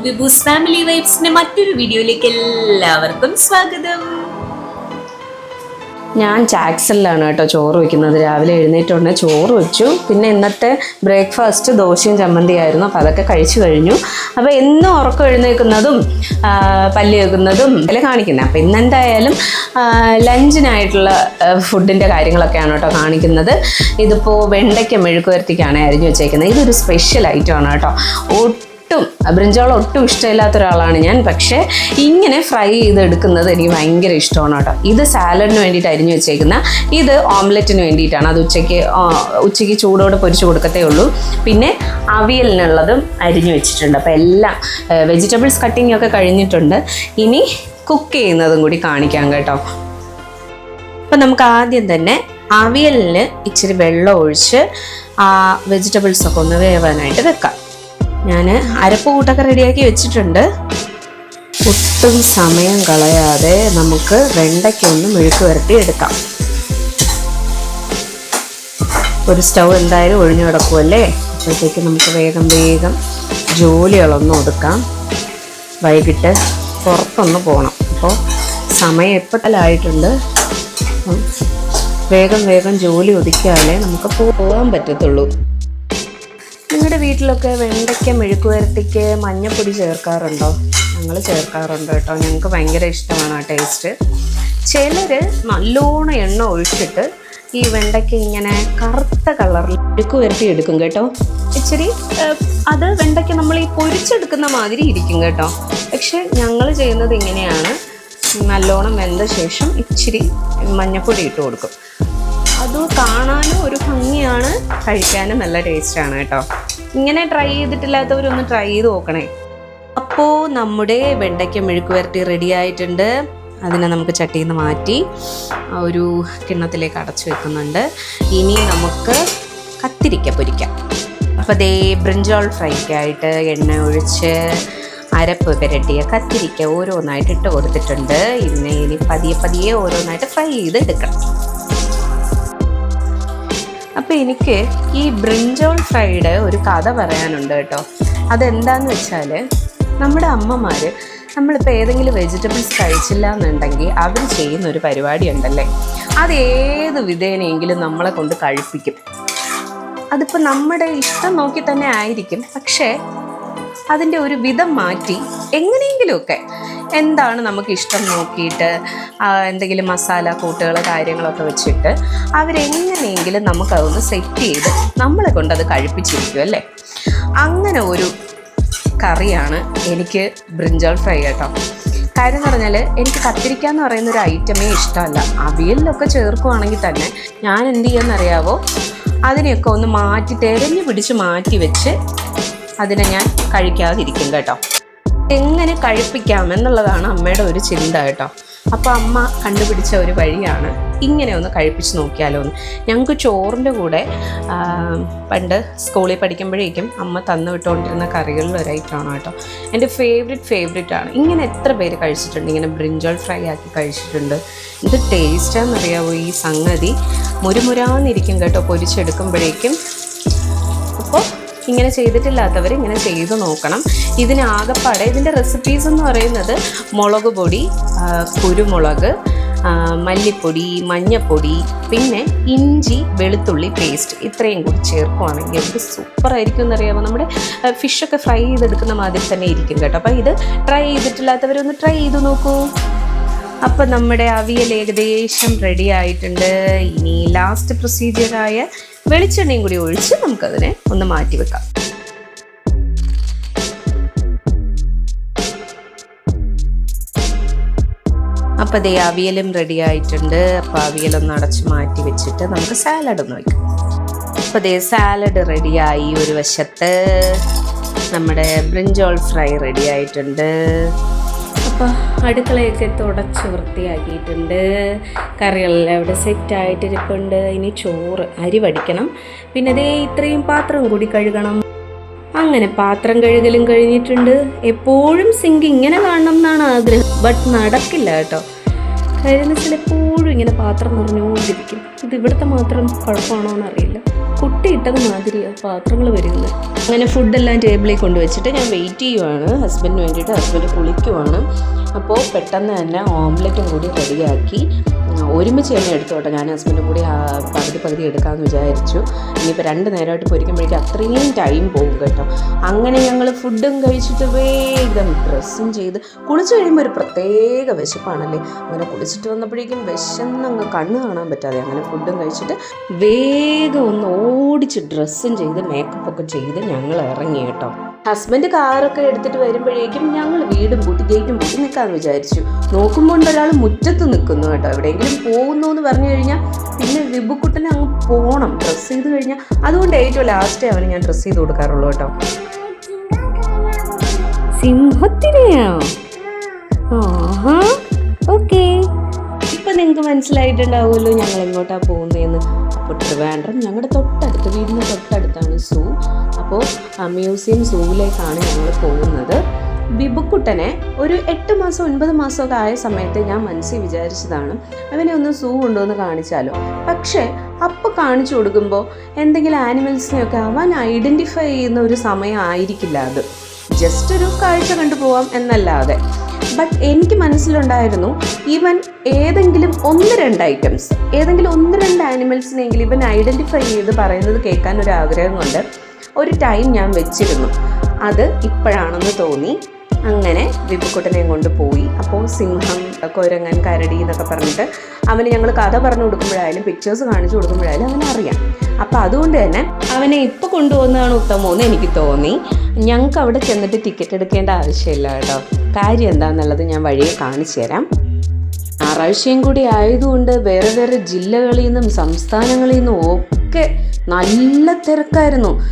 Family വൈബ്സിന്റെ മറ്റൊരു വീഡിയോയിലേക്ക് എല്ലാവർക്കും സ്വാഗതം. ഞാൻ ചാക്സലിലാണ് കേട്ടോ ചോറ് വെക്കുന്നത് രാവിലെ എഴുന്നേറ്റുണ്ട് ചോറ് വെച്ചു. പിന്നെ ഇന്നത്തെ ബ്രേക്ക്ഫാസ്റ്റ് ദോശയും ചമ്മന്തിയായിരുന്നു. അപ്പോൾ അതൊക്കെ കഴിച്ചു കഴിഞ്ഞു. അപ്പോൾ എന്നും ഉറക്കം എഴുന്നേൽക്കുന്നതും പല്ല് വെക്കുന്നതും എല്ലാം കാണിക്കുന്നത് അപ്പോൾ ഇന്നെന്തായാലും ലഞ്ചിനായിട്ടുള്ള ഫുഡിന്റെ കാര്യങ്ങളൊക്കെയാണ് കേട്ടോ കാണിക്കുന്നത്. ഇതിപ്പോൾ വെണ്ടയ്ക്ക മെഴുക്കുവരത്തിക്കാണ് അരിഞ്ഞു വെച്ചേക്കുന്നത്. ഇതൊരു സ്പെഷ്യൽ ഐറ്റമാണ് കേട്ടോ. ഒട്ടും ബ്രിഞ്ചോളം ഒട്ടും ഇഷ്ടമില്ലാത്ത ഒരാളാണ് ഞാൻ. പക്ഷേ ഇങ്ങനെ ഫ്രൈ ചെയ്തെടുക്കുന്നത് എനിക്ക് ഭയങ്കര ഇഷ്ടമാണ് കേട്ടോ. ഇത് സാലഡിന് വേണ്ടിയിട്ട് അരിഞ്ഞു വെച്ചേക്കുന്ന ഇത് ഓംലെറ്റിന് വേണ്ടിയിട്ടാണ്. അത് ഉച്ചയ്ക്ക് ഉച്ചയ്ക്ക് ചൂടോടെ പൊരിച്ചു കൊടുക്കത്തേ ഉള്ളൂ. പിന്നെ അവിയലിനുള്ളതും അരിഞ്ഞു വെച്ചിട്ടുണ്ട്. അപ്പോൾ എല്ലാം വെജിറ്റബിൾസ് കട്ടിംഗ് ഒക്കെ കഴിഞ്ഞിട്ടുണ്ട്. ഇനി കുക്ക് ചെയ്യുന്നതും കൂടി കാണിക്കാം കേട്ടോ. അപ്പം നമുക്ക് ആദ്യം തന്നെ അവിയലിന് ഇച്ചിരി വെള്ളം ഒഴിച്ച് ആ വെജിറ്റബിൾസ് ഒക്കെ ഒന്ന് വേവാനായിട്ട് വെക്കാം. ഞാൻ അരപ്പ് കൂട്ടൊക്കെ റെഡിയാക്കി വെച്ചിട്ടുണ്ട്. ഒട്ടും സമയം കളയാതെ നമുക്ക് വെണ്ടയ്ക്കൊന്ന് മെഴുക്ക് വരട്ടി എടുക്കാം. ഒരു സ്റ്റൗ എന്തായാലും ഒഴിഞ്ഞു കിടക്കുമല്ലേ അപ്പോഴത്തേക്ക് നമുക്ക് വേഗം വേഗം ജോലികളൊന്നും ഒതുക്കാം. വൈകിട്ട് പുറത്തൊന്ന് പോകണം അപ്പോൾ സമയം എപ്പോഴായിട്ടുണ്ട് വേഗം വേഗം ജോലി ഒതുക്കിയാലേ നമുക്ക് പോകാൻ പറ്റത്തുള്ളൂ. നിങ്ങളുടെ വീട്ടിലൊക്കെ വെണ്ടയ്ക്ക മെഴുക്ക് വരട്ടിക്ക് മഞ്ഞപ്പൊടി ചേർക്കാറുണ്ടോ? ഞങ്ങൾ ചേർക്കാറുണ്ട് കേട്ടോ. ഞങ്ങൾക്ക് ഭയങ്കര ഇഷ്ടമാണ് ആ ടേസ്റ്റ് ചിലർ നല്ലോണം എണ്ണ ഒഴിച്ചിട്ട് ഈ വെണ്ടയ്ക്ക ഇങ്ങനെ കറുത്ത കളറിൽ മെഴുക്ക് വരട്ടി എടുക്കും കേട്ടോ. ഇച്ചിരി അത് വെണ്ടയ്ക്ക നമ്മൾ ഈ പൊരിച്ചെടുക്കുന്ന മാതിരി ഇരിക്കും കേട്ടോ. പക്ഷെ ഞങ്ങൾ ചെയ്യുന്നത് ഇങ്ങനെയാണ്. നല്ലോണം വെന്ത ശേഷം ഇച്ചിരി മഞ്ഞപ്പൊടി ഇട്ട് കൊടുക്കും. അത് കാണാനും ഒരു ഭംഗിയാണ് കഴിക്കാനും നല്ല ടേസ്റ്റാണ് കേട്ടോ. ഇങ്ങനെ ട്രൈ ചെയ്തിട്ടില്ലാത്തവരൊന്ന് ട്രൈ ചെയ്ത് നോക്കണേ. അപ്പോൾ നമ്മുടെ വെണ്ടയ്ക്ക മെഴുക്ക് വരട്ടി റെഡി ആയിട്ടുണ്ട്. അതിനെ നമുക്ക് ചട്ടിയിൽ നിന്ന് മാറ്റി ഒരു കിണ്ണത്തിലേക്ക് അടച്ചു വെക്കുന്നുണ്ട്. ഇനി നമുക്ക് കത്തിരിക്ക പൊരിക്കാം. അപ്പോൾ ദേ ബ്രിഞ്ചോൾ ഫ്രൈക്കായിട്ട് എണ്ണ ഒഴിച്ച് അരപ്പ് പുരട്ടിയ കത്തിരിക്ക ഓരോന്നായിട്ട് ഇട്ട് കൊടുത്തിട്ടുണ്ട്. ഇതിനെ ഇനി പതിയെ പതിയെ ഓരോന്നായിട്ട് ഫ്രൈ ചെയ്ത് എടുക്കണം അപ്പോൾ എനിക്ക് ഈ ബ്രിഞ്ചോൾ ഫ്രൈഡ് ഒരു കഥ പറയാനുണ്ട് കേട്ടോ. അതെന്താന്ന് വെച്ചാൽ നമ്മുടെ അമ്മമാർ നമ്മളിപ്പോൾ ഏതെങ്കിലും വെജിറ്റബിൾസ് കഴിച്ചില്ല എന്നുണ്ടെങ്കിൽ അവർ ചെയ്യുന്ന ഒരു പരിപാടി ഉണ്ടല്ലേ അത് ഏത് വിധേനയെങ്കിലും നമ്മളെ കൊണ്ട് കഴിപ്പിക്കും. അതിപ്പോൾ നമ്മുടെ ഇഷ്ടം നോക്കി തന്നെ ആയിരിക്കും. പക്ഷേ അതിന്റെ ഒരു വിധം മാറ്റി എങ്ങനെയെങ്കിലുമൊക്കെ എന്താണ് നമുക്ക് ഇഷ്ടം നോക്കിയിട്ട് എന്തെങ്കിലും മസാല കൂട്ടുകൾ കാര്യങ്ങളൊക്കെ വെച്ചിട്ട് അവരെങ്ങനെയെങ്കിലും നമുക്കതൊന്ന് സെറ്റ് ചെയ്ത് നമ്മളെ കൊണ്ട് അത് കഴിപ്പിച്ചിരിക്കും അല്ലേ? അങ്ങനെ ഒരു കറിയാണ് എനിക്ക് ബ്രിഞ്ചാൾ ഫ്രൈ കേട്ടോ. കാര്യം എന്ന് പറഞ്ഞാൽ എനിക്ക് കത്തിരിക്ക എന്ന് പറയുന്ന ഒരു ഐറ്റമേ ഇഷ്ടമല്ല. അവിയലിലൊക്കെ ചേർക്കുവാണെങ്കിൽ തന്നെ ഞാൻ എന്ത് ചെയ്യാമെന്നറിയാവോ അതിനെയൊക്കെ ഒന്ന് മാറ്റി തെരഞ്ഞു പിടിച്ച് മാറ്റി വെച്ച് അതിനെ ഞാൻ കഴിക്കാതിരിക്കും കേട്ടോ. എങ്ങനെ കഴിപ്പിക്കാം എന്നുള്ളതാണ് അമ്മയുടെ ഒരു ചിന്ത കേട്ടോ. അപ്പോൾ അമ്മ കണ്ടുപിടിച്ച ഒരു വഴിയാണ് ഇങ്ങനെ ഒന്ന് കഴിപ്പിച്ച് നോക്കിയാലോ എന്ന്. ഞങ്ങൾക്ക് ചോറിന്റെ കൂടെ പണ്ട് സ്കൂളിൽ പഠിക്കുമ്പോഴേക്കും അമ്മ തന്നു വിട്ടുകൊണ്ടിരുന്ന കറികളിൽ ഒരു ഐറ്റമാണ് കേട്ടോ. എന്റെ ഫേവറേറ്റ് ഫേവറേറ്റ് ആണ്. ഇങ്ങനെ എത്ര പേര് കഴിച്ചിട്ടുണ്ട്? ഇങ്ങനെ ബ്രിഞ്ചോൾ ഫ്രൈ ആക്കി കഴിച്ചിട്ടുണ്ട്. ഇത് ടേസ്റ്റാണെന്നറിയാവോ ഈ സംഗതി? മുരുമുരാന്നിരിക്കും കേട്ടോ പൊരിച്ചെടുക്കുമ്പോഴേക്കും ഇങ്ങനെ ചെയ്തിട്ടില്ലാത്തവർ ഇങ്ങനെ ചെയ്ത് നോക്കണം. ഇതിനാകപ്പാടെ ഇതിന്റെ റെസിപ്പീസ് എന്ന് പറയുന്നത് മുളക് പൊടി കുരുമുളക് മല്ലിപ്പൊടി മഞ്ഞപ്പൊടി പിന്നെ ഇഞ്ചി വെളുത്തുള്ളി പേസ്റ്റ് ഇത്രയും കൂടി ചേർക്കുവാണെങ്കിൽ ഇത് സൂപ്പർ ആയിരിക്കും എന്നറിയാമോ? നമ്മുടെ ഫിഷൊക്കെ ഫ്രൈ ചെയ്തെടുക്കുന്ന മാതിരി തന്നെ ഇരിക്കും കേട്ടോ. അപ്പോൾ ഇത് ട്രൈ ചെയ്തിട്ടില്ലാത്തവരൊന്ന് ട്രൈ ചെയ്ത് നോക്കൂ. അപ്പം നമ്മുടെ അവിയൽ ഏകദേശം റെഡി ആയിട്ടുണ്ട്. ഇനി ലാസ്റ്റ് പ്രൊസീജിയറായ വെളിച്ചെണ്ണയും കൂടി ഒഴിച്ച് നമുക്കതിനെ ഒന്ന് മാറ്റി വെക്കാം. അപ്പോൾ ദേ അവിയലും റെഡി ആയിട്ടുണ്ട്. അപ്പോൾ അവിയലൊന്ന് അടച്ച് മാറ്റി വെച്ചിട്ട് നമുക്ക് സാലഡ് ഒന്ന് വയ്ക്കാം അപ്പോൾ അതേ സാലഡ് റെഡിയായി ഒരു വശത്ത്. നമ്മുടെ ബ്രിഞ്ചോൾ ഫ്രൈ റെഡി ആയിട്ടുണ്ട്. അപ്പോൾ അടുക്കളയൊക്കെ തുടച്ച് വൃത്തിയാക്കിയിട്ടുണ്ട്. കറികളെല്ലാം ഇവിടെ സെറ്റ് ആയിട്ടിരിപ്പുണ്ട്. ഇനി ചോറ് അരി വടിക്കണം. പിന്നെ ദേ ഇത്രയും പാത്രം കൂടി കഴുകണം. അങ്ങനെ പാത്രം കഴുകലും കഴിഞ്ഞിട്ടുണ്ട്. എപ്പോഴും സിങ്ക് ഇങ്ങനെ കാണണം എന്നാണ് ആഗ്രഹം. ബട്ട് നടക്കില്ല കേട്ടോ. കാര്യം ചിലപ്പോഴും ഇങ്ങനെ പാത്രം നിറഞ്ഞുകൊണ്ടിരിക്കും. ഇത് ഇവിടുത്തെ മാത്രം കുഴപ്പമാണോ എന്നറിയില്ല. കുട്ടിയിട്ടത് മാതിരിയാണ് പാത്രങ്ങൾ വരുന്നത് അങ്ങനെ ഫുഡെല്ലാം ടേബിളിൽ കൊണ്ടുവച്ചിട്ട് ഞാൻ വെയിറ്റ് ചെയ്യുവാണ്. ഹസ്ബൻഡിന് വേണ്ടിയിട്ട് ഹസ്ബൻഡ് കുളിക്കുവാണ്. അപ്പോൾ പെട്ടെന്ന് തന്നെ ഓംലെറ്റും കൂടി റെഡിയാക്കി ഒരുമിച്ച് തന്നെ എടുത്തോട്ടെ. ഞാൻ ഹസ്ബൻഡും കൂടി പകുതി പകുതി എടുക്കാമെന്ന് വിചാരിച്ചു. ഇനിയിപ്പോൾ രണ്ട് നേരമായിട്ട് പൊരിക്കുമ്പോഴേക്കും അത്രയും ടൈം പോകും കേട്ടോ. അങ്ങനെ ഞങ്ങൾ ഫുഡും കഴിച്ചിട്ട് വേഗം ഡ്രസ്സും ചെയ്ത് കുളിച്ച് കഴിയുമ്പോൾ ഒരു പ്രത്യേക വിശപ്പാണല്ലേ? അങ്ങനെ കുളിച്ചിട്ട് വന്നപ്പോഴേക്കും വിശന്നങ്ങ് കണ്ണ് കാണാൻ പറ്റാതെ അങ്ങനെ ഫുഡും കഴിച്ചിട്ട് വേഗം ഒന്ന് ഓടിച്ച് ഡ്രസ്സും ചെയ്ത് മേക്കപ്പൊക്കെ ചെയ്ത് ഞങ്ങൾ ഇറങ്ങി കേട്ടോ. ഹസ്ബൻഡ് കാറൊക്കെ എടുത്തിട്ട് വരുമ്പോഴേക്കും ഞങ്ങൾ വീടും പൂട്ടി ഗേറ്റും പൂട്ടി നിൽക്കാമെന്ന് വിചാരിച്ചു. നോക്കുമ്പോൾ ഒരാൾ മുറ്റത്ത് നിൽക്കുന്നു കേട്ടോ. എവിടെയെങ്കിലും പോകുന്നു എന്ന് പറഞ്ഞു കഴിഞ്ഞാൽ പിന്നെ വിബുക്കുട്ടനെ അങ്ങ് പോകണം ഡ്രസ്സ് ചെയ്ത് കഴിഞ്ഞാൽ അതുകൊണ്ട് ഏറ്റവും ലാസ്റ്റേ അവന് ഞാൻ ഡ്രസ്സ് ചെയ്ത് കൊടുക്കാറുള്ളൂ കേട്ടോ. സിംഹത്തിനെയോ? ഓക്കെ ഇപ്പൊ നിങ്ങൾക്ക് മനസ്സിലായിട്ടുണ്ടാവുമല്ലോ ഞങ്ങൾ എങ്ങോട്ടാ പോകുന്നതെന്ന് അപ്പോൾ ട്രിവാൻഡ്രം ഞങ്ങളുടെ തൊട്ടടുത്ത് വീടിന് തൊട്ടടുത്താണ് സൂ. അപ്പോൾ മ്യൂസിയം സൂവിലേക്കാണ് ഞങ്ങൾ പോകുന്നത്. ബിബുക്കുട്ടനെ ഒരു എട്ട് മാസം ഒൻപത് മാസമൊക്കെ ആയ സമയത്ത് ഞാൻ മനസ്സിൽ വിചാരിച്ചതാണ് അവനെ ഒന്ന് സൂ കൊണ്ടുവന്ന് കാണിച്ചാലോ. പക്ഷേ അപ്പോൾ കാണിച്ചു കൊടുക്കുമ്പോൾ എന്തെങ്കിലും ആനിമൽസിനെയൊക്കെ അവൻ ഐഡന്റിഫൈ ചെയ്യുന്ന ഒരു സമയം ആയിരിക്കില്ല അത്. ജസ്റ്റ് ഒരു കാഴ്ച കണ്ടു പോവാം എന്നല്ലാതെ. ബട്ട് എനിക്ക് മനസ്സിലുണ്ടായിരുന്നു ഇവൻ ഏതെങ്കിലും ഒന്ന് രണ്ട് ഐറ്റംസ് ഏതെങ്കിലും ഒന്ന് രണ്ട് ആനിമൽസിനെങ്കിലും ഇവൻ ഐഡന്റിഫൈ ചെയ്ത് പറയുന്നത് കേൾക്കാൻ ഒരു ആഗ്രഹം കൊണ്ട് ഒരു ടൈം ഞാൻ വെച്ചിരുന്നു. അത് ഇപ്പോഴാണെന്ന് തോന്നി. അങ്ങനെ വിപുക്കുട്ടനെയും കൊണ്ട് പോയി. അപ്പോൾ സിംഹം കൊരങ്ങൻ കരടി എന്നൊക്കെ പറഞ്ഞിട്ട് അവന് ഞങ്ങൾ കഥ പറഞ്ഞു കൊടുക്കുമ്പോഴായാലും പിക്ചേഴ്സ് കാണിച്ചു കൊടുക്കുമ്പോഴായാലും അവനറിയാം അപ്പോൾ അതുകൊണ്ട് തന്നെ അവനെ ഇപ്പോൾ കൊണ്ടുപോകുന്നതാണ് ഉത്തമമെന്ന് എനിക്ക് തോന്നി. ഞങ്ങൾക്ക് അവിടെ ചെന്നിട്ട് ടിക്കറ്റ് എടുക്കേണ്ട ആവശ്യമില്ല കേട്ടോ. കാര്യം എന്താണെന്നുള്ളത് ഞാൻ വഴിയെ കാണിച്ചു തരാം. ഞായറാഴ്ചയും കൂടി ആയതുകൊണ്ട് വേറെ വേറെ ജില്ലകളിൽ നിന്നും സംസ്ഥാനങ്ങളിൽ നിന്നും ഒക്കെ നല്ല തിരക്കായിരുന്നു.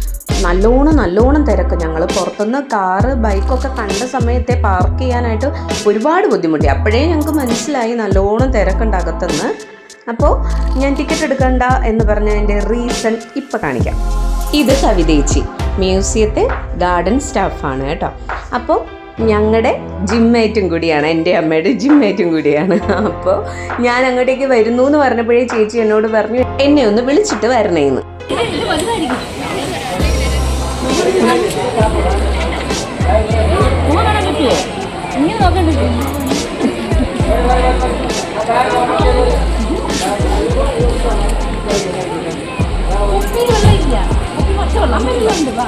നല്ലോണം നല്ലോണം തിരക്ക്. ഞങ്ങൾ പുറത്തുനിന്ന് കാറ് ബൈക്കൊക്കെ കണ്ട സമയത്തെ പാർക്ക് ചെയ്യാനായിട്ട് ഒരുപാട് ബുദ്ധിമുട്ടി. അപ്പോഴേ ഞങ്ങൾക്ക് മനസ്സിലായി നല്ലോണം തിരക്കുണ്ട് അകത്തുനിന്ന്. അപ്പോൾ ഞാൻ ടിക്കറ്റ് എടുക്കണ്ട എന്ന് പറഞ്ഞതിന്റെ റീസൺ ഇപ്പം കാണിക്കാം. ഇത് കവിതേച്ചി മ്യൂസിയത്തെ ഗാർഡൻ സ്റ്റാഫാണ് കേട്ടോ. അപ്പോൾ ഞങ്ങളുടെ ജിമ്മേറ്റും കൂടിയാണ്. എന്റെ അമ്മയുടെ ജിമ്മേറ്റും കൂടിയാണ്. അപ്പോൾ ഞാൻ അങ്ങോട്ടേക്ക് വരുന്നു എന്ന് പറഞ്ഞപ്പോഴേ ചേച്ചി എന്നോട് പറഞ്ഞു എന്നെ ഒന്ന് വിളിച്ചിട്ട് വരണേന്ന് കാണാൻ പറ്റുമോ ഇങ്ങനെ നോക്കണ്ട കുപ്പി വെള്ളമില്ല കുപ്പി പച്ച വെള്ളം വെള്ളമുണ്ട് വാ.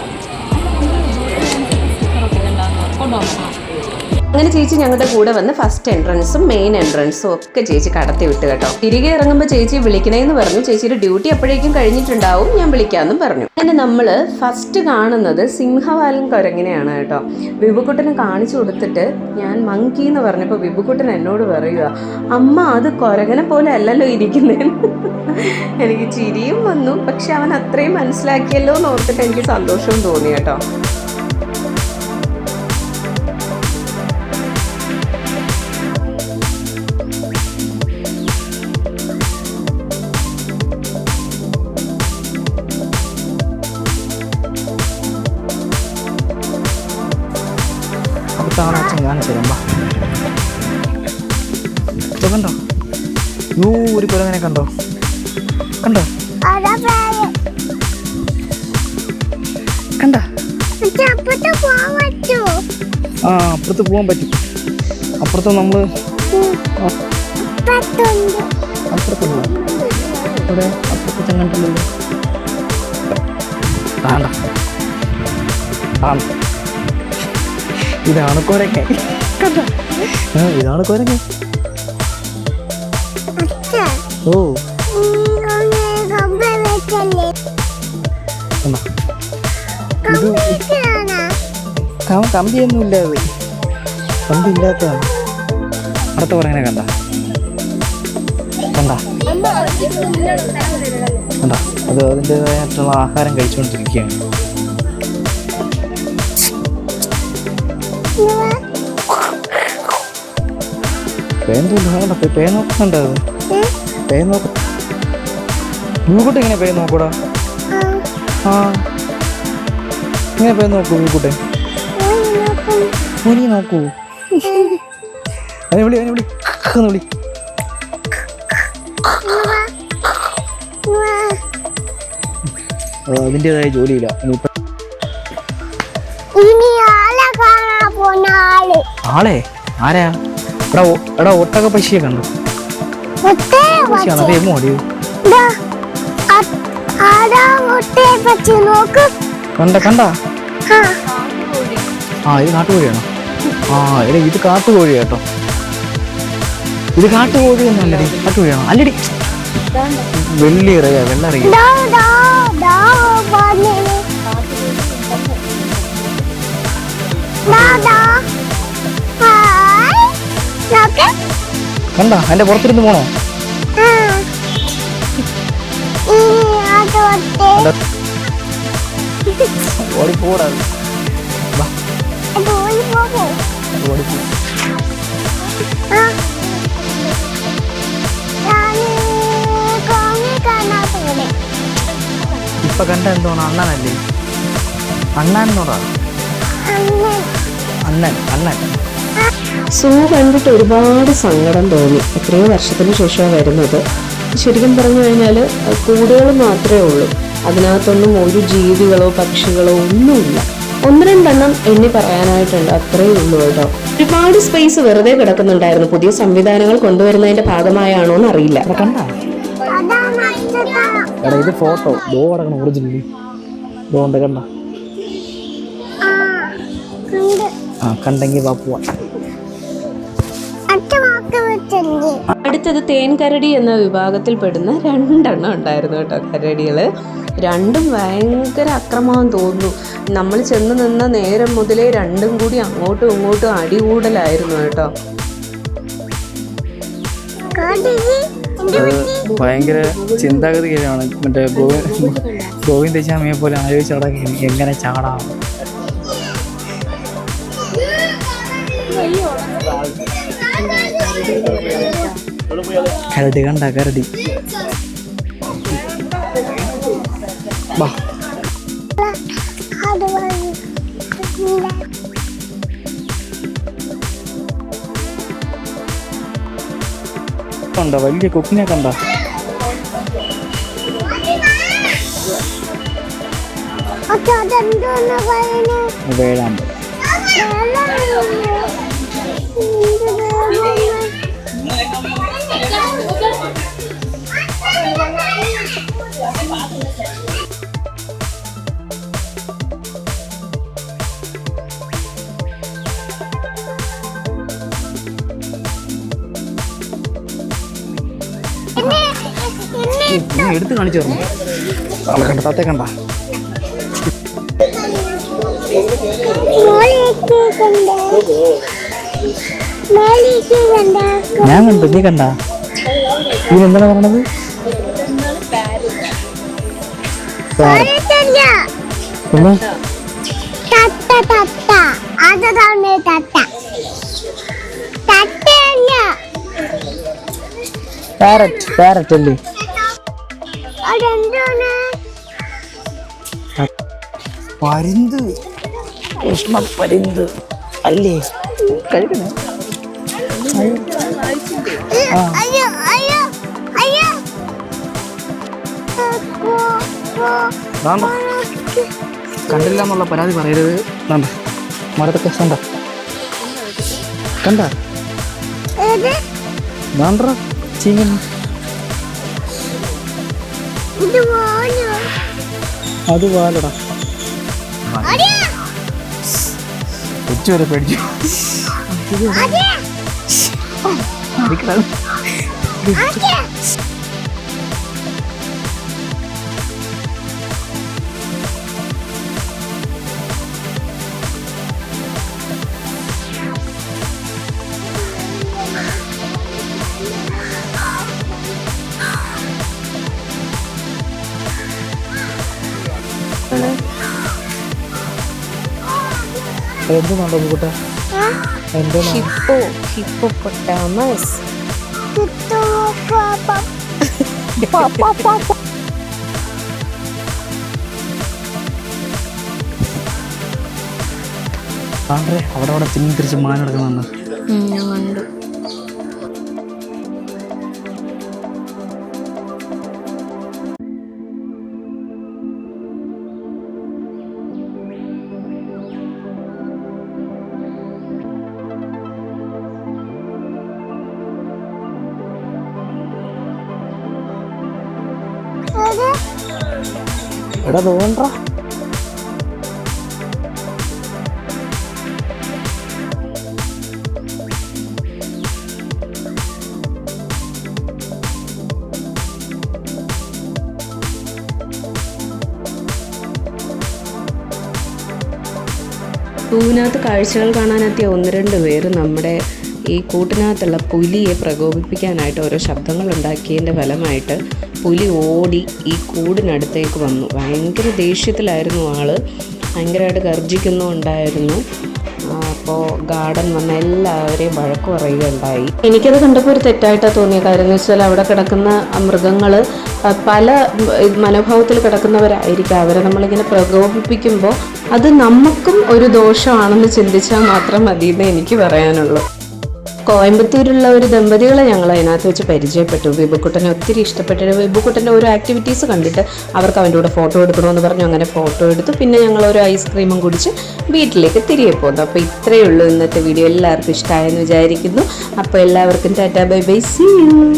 അങ്ങനെ ചേച്ചി ഞങ്ങളുടെ കൂടെ വന്ന് ഫസ്റ്റ് എൻട്രൻസും മെയിൻ എൻട്രൻസും ഒക്കെ ചേച്ചി കടത്തി വിട്ട് കേട്ടോ. തിരികെ ഇറങ്ങുമ്പോൾ ചേച്ചി വിളിക്കണേന്ന് പറഞ്ഞു. ചേച്ചിയുടെ ഡ്യൂട്ടി അപ്പോഴേക്കും കഴിഞ്ഞിട്ടുണ്ടാവും. ഞാൻ വിളിക്കാമെന്നും പറഞ്ഞു. അങ്ങനെ നമ്മൾ ഫസ്റ്റ് കാണുന്നത് സിംഹവാലൻ കുരങ്ങിനെയാണ് കേട്ടോ. വിഭുക്കുട്ടനെ കാണിച്ചു കൊടുത്തിട്ട് ഞാൻ മങ്കി എന്ന് പറഞ്ഞപ്പോൾ വിഭുക്കുട്ടൻ എന്നോട് പറയുക അമ്മ അത് കുരങ്ങനെ പോലെ അല്ലല്ലോ ഇരിക്കുന്നതെന്ന് എനിക്ക് ചിരിയും വന്നു. പക്ഷെ അവൻ അത്രയും മനസ്സിലാക്കിയല്ലോ എന്ന് ഓർത്തിട്ട് എനിക്ക് സന്തോഷവും തോന്നി കേട്ടോ. ഇപ്പൊ കണ്ടോ? യോ ഒരു കുരങ്ങനെ കണ്ടോ? കണ്ടോ? കണ്ട? ആ അപ്പുറത്ത് പോകാൻ പറ്റും. അപ്പുറത്ത് നമ്മൾ അപ്പുറത്തുണ്ടോ. ഇവിടെ അപ്പുറത്ത് ചെങ്ങണ്ടല്ലോ ആണ്ട ആ ഇതാണ് കുരങ്ങ കണ്ട? ഇതാണ് കുരങ്ങ ഓ. എന്നാ ഇത് കം- കമ്പിയൊന്നുമില്ല അത്. കമ്പി ഇല്ലാത്തതാണ് അടുത്ത കുരങ്ങനെ കണ്ട. കണ്ട. കണ്ട. അത് അതിന്റെതായിട്ടുള്ള ആഹാരം കഴിച്ചുകൊണ്ടിരിക്കുകയാണ്. പേന്തുണ്ട് പേ നോക്കുന്നുണ്ട് അത് പേ നോക്ക. മൂക്കുട്ടി ഇങ്ങനെ പേ നോക്കൂടാ? ആ. ഇങ്ങനെ പേ നോക്കൂ മൂക്കുട്ടെ മുനി നോക്കൂ. അതിനെ വിളി അതിനെ വിളി. എന്ന് വിളി. അതിന്റെതായ ജോലിയില്ല. ഇനി ആൾ? ആരാ? എടാ എടാ ഒട്ടക പശിയെ കണ്ടു. പശിയാണ് കണ്ട കണ്ട. ആ, ഇത് ആ എടാ ഇത് കാട്ടുകോഴി കേട്ടോ. ഇത് കാട്ടുകോഴി ഒന്നല്ലടി കാട്ടുകോഴിയാണോ? അല്ലടി. വെള്ളി ഇറയ ദാ, ദാ. കണ്ട അതിന്റെ പുറത്തിരുന്ന് പോണോ? ഓടിപ്പോടാ. ഇപ്പൊ കണ്ട എന്തോണ അണ്ണനല്ലേ? അണ്ണൻ എന്നോടാ? അണ്ണൻ അണ്ണൻ. സൂ കണ്ടിട്ട് ഒരുപാട് സങ്കടം തോന്നി. എത്രയോ വർഷത്തിന് ശേഷമാണ് വരുന്നത്. ശരിക്കും പറഞ്ഞു കഴിഞ്ഞാൽ കൂടുകൾ മാത്രമേ ഉള്ളൂ. അതിനകത്തൊന്നും ഒരു ജീവികളോ പക്ഷികളോ ഒന്നുമില്ല. ഒന്ന് രണ്ടെണ്ണം എണ്ണി പറയാനായിട്ടുണ്ട്. അത്രയേ ഉള്ളൂ കേട്ടോ. ഒരുപാട് സ്പേസ് വെറുതെ കിടക്കുന്നുണ്ടായിരുന്നു. പുതിയ സംവിധാനങ്ങൾ കൊണ്ടുവരുന്നതിന്റെ ഭാഗമായാണോ എന്ന് അറിയില്ല എടാ കണ്ട? എടാ ഇത് ഫോട്ടോ ദോ കിടക്കണം ഒറിജിനലി ദോ കണ്ട? ആ കണ്ടെങ്കിൽ വാ പോവാ. അടുത്തത് തേൻ കരടി എന്ന വിഭാഗത്തിൽപ്പെടുന്ന രണ്ടെണ്ണം ഉണ്ടായിരുന്നു കേട്ടോ കരടികൾ രണ്ടും ഭയങ്കര അക്രമം തോന്നുന്നു. നമ്മൾ ചെന്ന് നിന്ന നേരം മുതലേ രണ്ടും കൂടി അങ്ങോട്ടും ഇങ്ങോട്ടും അടികൂടലായിരുന്നു കേട്ടോ. ഭയങ്കര ചിന്താഗതിയാണ് മറ്റേ ഗോവിന്ദ് ഗോവിന്ദ ചാമിയെ പോലെ ആലോചിച്ചടക്കി എങ്ങനെ ചാടാം. കരടി കണ്ട കരടി. കണ്ട വലിയ കുക്കിനെ കണ്ട. അച്ഛ അതെന്തോന്ന് പറയുന്നത് വേഴാമ്പ് നീ എടുത്ത് കാണിച്ചു തരണം ആളെ കണ്ട താത്തെ കണ്ട ഞാൻ കണ്ടു നീ കണ്ട നീ എന്താണ് പറഞ്ഞത് പാരറ്റ് പാരറ്റ് അല്ലേ? പരുന്ത് കൃഷ്ണ പരിന്ത്. അല്ലേ? കഴിക്കണേ. അയ്യോ അയ്യോ അയ്യോ. കണ്ടില്ല എന്നുള്ള പരാതി പറയരുത്. നന്ദ മരത്തൊക്കെ കണ്ട? കണ്ട? ഏത്? ദാണ്ട ചീങ്ങ അത് വാലടാ. ഉച്ച വരെ പേടിച്ചു. എന്ത് എന്തുന്നുണ്ടോ കൂട്ട ഹിപ്പോ പാപ്പ ആണ്ട്രെ അവിടെ അവിടെ തിരിച്ച് മാൻ എടുക്കുന്നുണ്ട് ഞാൻ കണ്ടു എടാ തോന്നണ്ട. പൂവിനകത്ത് കാഴ്ചകൾ കാണാനെത്തിയ ഒന്ന് രണ്ട് പേര് നമ്മുടെ ഈ കൂട്ടിനകത്തുള്ള പുലിയെ പ്രകോപിപ്പിക്കാനായിട്ട് ഓരോ ശബ്ദങ്ങൾ ഉണ്ടാക്കിയതിന്റെ ഫലമായിട്ട് പുലി ഓടി ഈ കൂടിനടുത്തേക്ക് വന്നു. ഭയങ്കര ദേഷ്യത്തിലായിരുന്നു ആൾ ഭയങ്കരമായിട്ട് ഗർജിക്കുന്നുണ്ടായിരുന്നു അപ്പോൾ ഗാർഡൻ വന്ന എല്ലാവരെയും വഴക്ക് പറയുകയുണ്ടായി. എനിക്കത് കണ്ടപ്പോൾ ഒരു തെറ്റായിട്ടാണ് തോന്നിയ കാര്യം എന്ന് വെച്ചാൽ അവിടെ കിടക്കുന്ന മൃഗങ്ങൾ പല മനോഭാവത്തിൽ കിടക്കുന്നവരായിരിക്കും. അവരെ നമ്മളിങ്ങനെ പ്രകോപിപ്പിക്കുമ്പോൾ അത് നമുക്കും ഒരു ദോഷമാണെന്ന് ചിന്തിച്ചാൽ മാത്രം മതി എന്ന് എനിക്ക് പറയാനുള്ളൂ. കോയമ്പത്തൂരുള്ള ഒരു ദമ്പതികളെ ഞങ്ങൾ അതിനകത്ത് വെച്ച് പരിചയപ്പെട്ടു. വിബുക്കുട്ടനെ ഒത്തിരി ഇഷ്ടപ്പെട്ടു വിബുക്കുട്ടന്റെ ഓരോ ആക്ടിവിറ്റീസ് കണ്ടിട്ട് അവർക്ക് അവന്റെ കൂടെ ഫോട്ടോ എടുക്കണമെന്ന് പറഞ്ഞു. അങ്ങനെ ഫോട്ടോ എടുത്തു. പിന്നെ ഞങ്ങൾ ഒരു ഐസ്ക്രീമും കുടിച്ച് വീട്ടിലേക്ക് തിരികെ പോന്നു. അപ്പോൾ ഇത്രയേ ഉള്ളൂ ഇന്നത്തെ വീഡിയോ എല്ലാവർക്കും ഇഷ്ടമായെന്ന് വിചാരിക്കുന്നു. അപ്പോൾ എല്ലാവർക്കും Tata bye by. See you